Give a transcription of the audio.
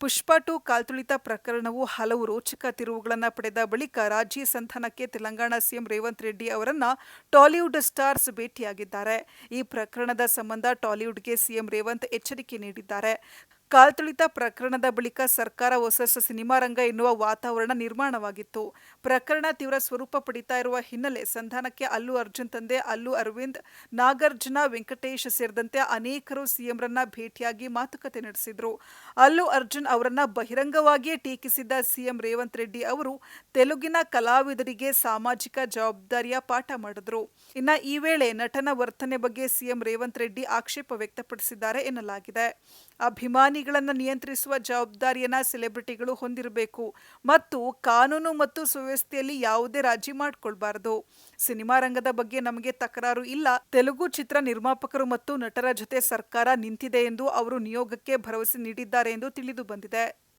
ಪುಷ್ಪ to ಕಾಲ್ತುಳಿತ ಪ್ರಕರಣವು ಹಲವು ರೋಚಕ ತಿರುವುಗಳನ್ನು ಪಡೆದ ಬಳಿಕ ರಾಜಿ ಸಂಧಾನಕ್ಕೆ ತೆಲಂಗಾಣ ಸಿಎಂ ರೇವಂತ್ ರೆಡ್ಡಿ ಅವರನ್ನ ಟಾಲಿವುಡ್ ಸ್ಟಾರ್ಸ್ ಭೇಟಿಯಾಗಿದ್ದಾರೆ. ಈ ಪ್ರಕರಣದ ಸಂಬಂಧ ಟಾಲಿವುಡ್ಗೆ ಸಿಎಂ ರೇವಂತ್ ಎಚ್ಚರಿಕೆ ನೀಡಿದ್ದಾರೆ. ಕಾಲ್ತುಳಿತ ಪ್ರಕರಣದ ಬಳಿಕ ಸರ್ಕಾರ ಹೊಸ ಸಿನಿಮಾ ರಂಗ ಎನ್ನುವ ವಾತಾವರಣ ನಿರ್ಮಾಣವಾಗಿತ್ತು. ಪ್ರಕರಣ ತೀವ್ರ ಸ್ವರೂಪ ಪಡಿತಾ ಇರುವ ಹಿನ್ನೆಲೆ ಸಂಧಾನಕ್ಕೆ ಅಲ್ಲು ಅರ್ಜುನ್ ತಂದೆ, ಅಲ್ಲು ಅರವಿಂದ್, ನಾಗಾರ್ಜುನ, ವೆಂಕಟೇಶ್ ಸೇರಿದಂತೆ ಅನೇಕರು ಸಿಎಂರನ್ನ ಭೇಟಿಯಾಗಿ ಮಾತುಕತೆ ನಡೆಸಿದ್ರು. ಅಲ್ಲು ಅರ್ಜುನ್ ಅವರನ್ನ ಬಹಿರಂಗವಾಗಿಯೇ ಟೀಕಿಸಿದ್ದ ಸಿಎಂ ರೇವಂತ್ ರೆಡ್ಡಿ ಅವರು ತೆಲುಗಿನ ಕಲಾವಿದರಿಗೆ ಸಾಮಾಜಿಕ ಜವಾಬ್ದಾರಿಯ ಪಾಠ ಮಾಡಿದ್ರು. ಇನ್ನ ಈ ವೇಳೆ ನಟನ ವರ್ತನೆ ಬಗ್ಗೆ ಸಿಎಂ ರೇವಂತ್ ರೆಡ್ಡಿ ಆಕ್ಷೇಪ ವ್ಯಕ್ತಪಡಿಸಿದ್ದಾರೆ ಎನ್ನಲಾಗಿದೆ. ಅಭಿಮಾನಿಗಳನ್ನ ನಿಯಂತ್ರಿಸುವ ಜವಾಬ್ದಾರಿಯನ್ನ ಸೆಲೆಬ್ರಿಟಿಗಳು ಹೊಂದಿರಬೇಕು. ಮತ್ತು ಕಾನೂನು ಮತ್ತು ಸುವ್ಯವಸ್ಥೆಯಲ್ಲಿ ಯಾವುದೇ ರಾಜಿ ಮಾಡಿಕೊಳ್ಬಾರದು. ಸಿನಿಮಾ ರಂಗದ ಬಗ್ಗೆ ನಮಗೆ ತಕರಾರು ಇಲ್ಲ. ತೆಲುಗು ಚಿತ್ರ ನಿರ್ಮಾಪಕರು ಮತ್ತು ನಟರ ಜೊತೆ ಸರ್ಕಾರ ನಿಂತಿದೆ ಎಂದು ಅವರು ನಿಯೋಗಕ್ಕೆ ಭರವಸೆ ನೀಡಿದ್ದಾರೆ ಎಂದು ತಿಳಿದು ಬಂದಿದೆ.